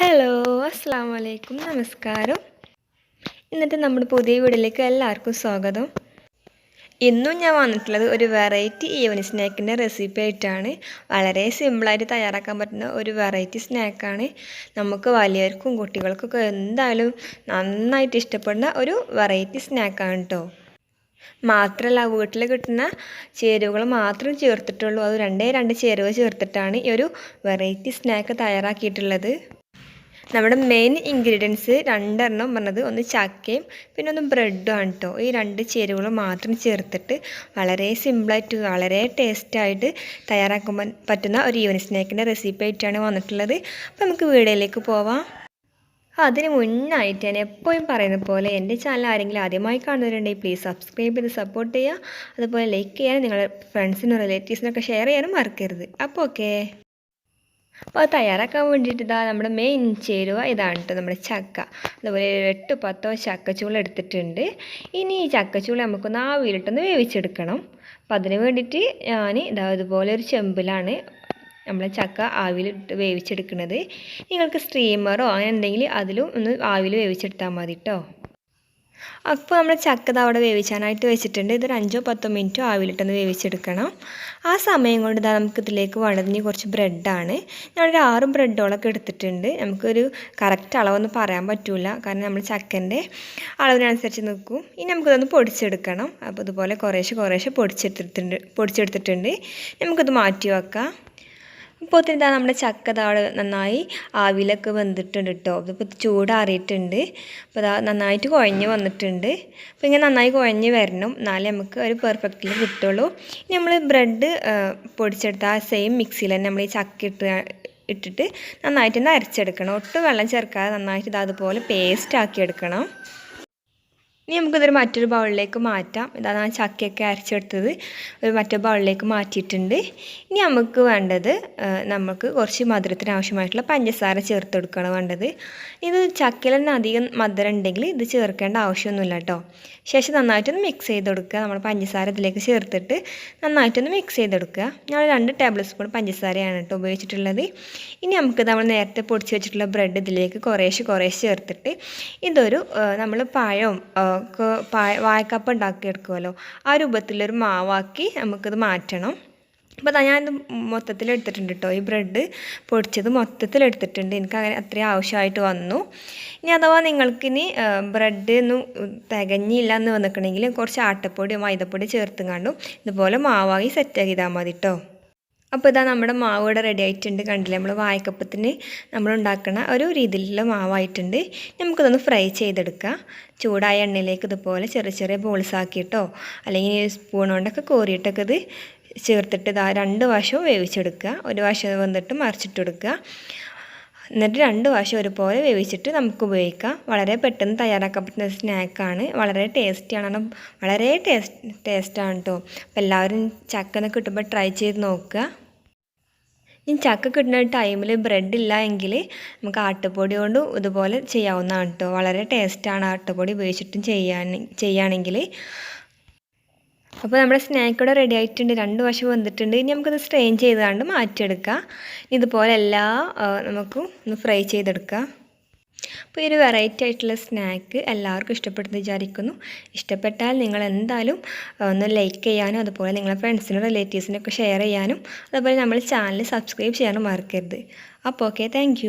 Hello അസ്സാം വലൈക്കും നമസ്കാരം. ഇന്നത്തെ നമ്മുടെ പുതിയ വീടിലേക്ക് എല്ലാവർക്കും സ്വാഗതം. ഇന്നും ഞാൻ വന്നിട്ടുള്ളത് ഒരു വെറൈറ്റി ഈവനിങ് സ്നാക്കിന്റെ റെസിപ്പി ആയിട്ടാണ്. വളരെ സിമ്പിളായിട്ട് തയ്യാറാക്കാൻ പറ്റുന്ന ഒരു വെറൈറ്റി സ്നാക്കാണ് നമുക്ക് വലിയവർക്കും കുട്ടികൾക്കൊക്കെ എന്തായാലും നന്നായിട്ട് ഇഷ്ടപ്പെടുന്ന ഒരു വെറൈറ്റി സ്നാക്കാണ് കേട്ടോ മാത്രമല്ല വീട്ടിൽ കിട്ടുന്ന ചേരുവകൾ മാത്രം ചേർത്തിട്ടുള്ളൂ. അത് രണ്ടേ രണ്ട് ചേരുവ ചേർത്തിട്ടാണ് ഈ ഒരു വെറൈറ്റി സ്നാക്ക് തയ്യാറാക്കിയിട്ടുള്ളത്. നമ്മുടെ മെയിൻ ഇൻഗ്രീഡിയൻസ് രണ്ടെണ്ണം പറഞ്ഞത്. ഒന്ന് ചക്കയും പിന്നെ ഒന്ന് ബ്രെഡും ആണ് കേട്ടോ ഈ രണ്ട് ചേരുവകൾ മാത്രം ചേർത്തിട്ട് വളരെ സിമ്പിളായിട്ട് വളരെ ടേസ്റ്റായിട്ട് തയ്യാറാക്കുമ്പോൾ പറ്റുന്ന ഒരു ഈവനിങ് സ്നാക്കിന്റെ റെസിപ്പി ആയിട്ടാണ് വന്നിട്ടുള്ളത്. അപ്പോൾ നമുക്ക് വീഡിയോയിലേക്ക് പോവാം. അതിന് മുന്നായിട്ട് ഞാൻ എപ്പോഴും പറയുന്ന പോലെ എന്റെ ചാനൽ ആരെങ്കിലും ആദ്യമായി കാണുന്നവരുണ്ടെങ്കിൽ പ്ലീസ് സബ്സ്ക്രൈബ് ചെയ്ത് സപ്പോർട്ട് ചെയ്യുക. അതുപോലെ ലൈക്ക് ചെയ്യാനും നിങ്ങളുടെ ഫ്രണ്ട്സിനും റിലേറ്റീവ്സിനൊക്കെ ഷെയർ ചെയ്യാനും മറക്കരുത്. അപ്പോൾ ഓക്കെ അപ്പോൾ അത് തയ്യാറാക്കാൻ വേണ്ടിയിട്ട് ഇതാ നമ്മുടെ മെയിൻ ചേരുവ ഇതാണ് കേട്ടോ നമ്മുടെ ചക്ക. അതുപോലെ എട്ട് പത്തോ ചക്കച്ചൂള എടുത്തിട്ടുണ്ട്. ഇനി ഈ ചക്കച്ചൂള നമുക്കൊന്ന് ആവിയിലിട്ടൊന്ന് വേവിച്ചെടുക്കണം. അപ്പം അതിന് വേണ്ടിയിട്ട് ഞാൻ ഇതാ ഇതുപോലെ ഒരു ചെമ്പിലാണ് നമ്മളെ ചക്ക ആവിയിലിട്ട് വേവിച്ചെടുക്കുന്നത്. നിങ്ങൾക്ക് സ്റ്റീമറോ അങ്ങനെ എന്തെങ്കിലും അതിലും ഒന്ന് ആവിയിൽ വേവിച്ചെടുത്താൽ മതി കേട്ടോ അപ്പോൾ നമ്മൾ ചക്ക അവിടെ വേവിച്ചാനായിട്ട് വെച്ചിട്ടുണ്ട്. ഇതൊരു അഞ്ചോ പത്തോ മിനിറ്റോ ആവിലിട്ടൊന്ന് വേവിച്ചെടുക്കണം. ആ സമയം കൊണ്ട് ഇതാ നമുക്ക് ഇതിലേക്ക് വളഞ്ഞ് കുറച്ച് ബ്രെഡാണ്. ഞാനൊരു ആറ് ബ്രെഡോളൊക്കെ എടുത്തിട്ടുണ്ട്. നമുക്കൊരു കറക്റ്റ് അളവൊന്നും പറയാൻ പറ്റില്ല കാരണം നമ്മൾ ചക്കന്റെ അളവിനനുസരിച്ച് നിൽക്കും. ഇനി നമുക്കിതൊന്ന് പൊടിച്ചെടുക്കണം. അപ്പോൾ ഇതുപോലെ കുറേശ്ശെ കുറേശ്ശെ പൊടിച്ചെടുത്തിട്ടുണ്ട് പൊടിച്ചെടുത്തിട്ടുണ്ട്. നമുക്കിത് മാറ്റി വെക്കാം. ഇപ്പോൾ ഇതാ നമ്മുടെ ചക്ക താഴെ നന്നായി ആവിയിലൊക്കെ വെന്തിട്ടുണ്ട് കേട്ടോ ഇതിപ്പോൾ ചൂടാറിയിട്ടുണ്ട്. അപ്പോൾ ഇതാ നന്നായിട്ട് കുഴഞ്ഞ് വന്നിട്ടുണ്ട്. അപ്പോൾ ഇങ്ങനെ നന്നായി കുഴഞ്ഞ് വരണം. എന്നാലേ നമുക്ക് ഒരു പെർഫെക്റ്റിൽ കിട്ടുള്ളൂ. ഇനി നമ്മൾ ബ്രെഡ് പൊടിച്ചെടുത്ത ആ സെയിം മിക്സിയിൽ തന്നെ നമ്മൾ ഈ ചക്ക ഇട്ട് ഇട്ടിട്ട് നന്നായിട്ട് ഒന്ന് അരച്ചെടുക്കണം. ഒട്ടും വെള്ളം ചേർക്കാതെ നന്നായിട്ട് ഇത് അതുപോലെ പേസ്റ്റ് എടുക്കണം. ഇനി നമുക്കിതൊരു മറ്റൊരു ബൗളിലേക്ക് മാറ്റാം. ഇതാണ് ആ ചക്കയൊക്കെ അരച്ചെടുത്തത്. ഒരു മറ്റൊരു ബൗളിലേക്ക് മാറ്റിയിട്ടുണ്ട്. ഇനി നമുക്ക് വേണ്ടത് നമുക്ക് കുറച്ച് മധുരത്തിന് ആവശ്യമായിട്ടുള്ള പഞ്ചസാര ചേർത്തെടുക്കുകയാണ് വേണ്ടത്. ഇത് ചക്കയിൽ തന്നെ അധികം മധുരം ഉണ്ടെങ്കിൽ ഇത് ചേർക്കേണ്ട ആവശ്യമൊന്നുമില്ല കേട്ടോ. ശേഷം നന്നായിട്ടൊന്ന് മിക്സ് ചെയ്ത് കൊടുക്കുക. നമ്മൾ പഞ്ചസാര ഇതിലേക്ക് ചേർത്തിട്ട് നന്നായിട്ടൊന്ന് മിക്സ് ചെയ്തെടുക്കുക ഞങ്ങൾ രണ്ട് ടേബിൾ സ്പൂൺ പഞ്ചസാരയാണ് കേട്ടോ ഉപയോഗിച്ചിട്ടുള്ളത്. ഇനി നമുക്ക് നമ്മൾ നേരത്തെ പൊടിച്ച് വെച്ചിട്ടുള്ള ബ്രെഡ് ഇതിലേക്ക് കുറേശ്ശെ കുറേശ്ശെ ചേർത്തിട്ട് ഇതൊരു നമ്മൾ പഴം ഉണ്ടാക്കി ഉണ്ടാക്കിയെടുക്കുമല്ലോ ആ രൂപത്തിലൊരു മാവാക്കി നമുക്കിത് മാറ്റണം. അപ്പോൾ അതാ ഞാനിത് മൊത്തത്തിൽ എടുത്തിട്ടുണ്ട് കേട്ടോ ഈ ബ്രെഡ് പൊടിച്ചത് മൊത്തത്തിൽ എടുത്തിട്ടുണ്ട് എനിക്ക് അങ്ങനെ അത്രയും ആവശ്യമായിട്ട് വന്നു. ഇനി അഥവാ നിങ്ങൾക്കിനി ബ്രെഡ് ഒന്നും തികഞ്ഞില്ല എന്ന് വന്നിട്ടുണ്ടെങ്കിൽ കുറച്ച് ആട്ടപ്പൊടിയും മൈദപ്പൊടി ചേർത്തും കണ്ടും ഇതുപോലെ മാവായി സെറ്റാക്കി ചെയ്താൽ മതി കേട്ടോ അപ്പോൾ ഇതാ നമ്മുടെ മാവ് ഇവിടെ റെഡി ആയിട്ടുണ്ട്. കണ്ടില്ലേ? നമ്മൾ വായക്കപ്പത്തിന് നമ്മൾ ഉണ്ടാക്കുന്ന ഒരു രീതിയിലുള്ള മാവായിട്ടുണ്ട്. നമുക്കിതൊന്ന് ഫ്രൈ ചെയ്തെടുക്കാം. ചൂടായ എണ്ണയിലേക്ക് ഇതുപോലെ ചെറിയ ചെറിയ ബോൾസ് ആക്കിയിട്ടോ അല്ലെങ്കിൽ സ്പൂൺ കൊണ്ടൊക്കെ കോരിയിട്ടൊക്കെ ഇത് ചേർത്തിട്ട് ഇതാ രണ്ട് വശവും വേവിച്ചെടുക്കുക. ഒരു വശം വന്നിട്ട് മറിച്ചിട്ട് കൊടുക്കുക. എന്നിട്ട് രണ്ട് വശം ഒരുപോലെ വേവിച്ചിട്ട് നമുക്ക് ഉപയോഗിക്കാം. വളരെ പെട്ടെന്ന് തയ്യാറാക്കാൻ പറ്റുന്ന സ്നാക്കാണ്. വളരെ ടേസ്റ്റിയാണ് വളരെ ടേസ്റ്റ് ടേസ്റ്റാണ് കേട്ടോ അപ്പോൾ എല്ലാവരും ചക്കനൊക്കെ കിട്ടുമ്പോൾ ട്രൈ ചെയ്ത് നോക്കുക. ഇനി ചക്ക കിട്ടുന്ന ടൈമിൽ ബ്രെഡ് ഇല്ല എങ്കിൽ നമുക്ക് ആട്ടുപൊടി കൊണ്ട് ഇതുപോലെ ചെയ്യാവുന്നതാണ് കേട്ടോ വളരെ ടേസ്റ്റാണ് ആട്ടുപൊടി ഉപയോഗിച്ചിട്ടും ചെയ്യാൻ ചെയ്യുകയാണെങ്കിൽ അപ്പോൾ നമ്മുടെ സ്നാക്ക് ഇവിടെ റെഡി ആയിട്ടുണ്ട്. രണ്ട് വശം വന്നിട്ടുണ്ട്. ഇനി നമുക്കത് സ്ട്രെയിൻ ചെയ്താണ്ട് മാറ്റിയെടുക്കാം. ഇതുപോലെ എല്ലാ നമുക്ക് ഒന്ന് ഫ്രൈ ചെയ്തെടുക്കാം. അപ്പോൾ ഈ ഒരു വെറൈറ്റി ആയിട്ടുള്ള സ്നാക്ക് എല്ലാവർക്കും ഇഷ്ടപ്പെടുന്നു വിചാരിക്കുന്നു. ഇഷ്ടപ്പെട്ടാൽ നിങ്ങൾ എന്തായാലും ഒന്ന് ലൈക്ക് ചെയ്യാനും അതുപോലെ നിങ്ങളെ ഫ്രണ്ട്സിനും റിലേറ്റീവ്സിനൊക്കെ ഷെയർ ചെയ്യാനും അതുപോലെ നമ്മൾ ചാനൽ സബ്സ്ക്രൈബ് ചെയ്യാനും മറക്കരുത്. അപ്പോൾ ഓക്കെ താങ്ക്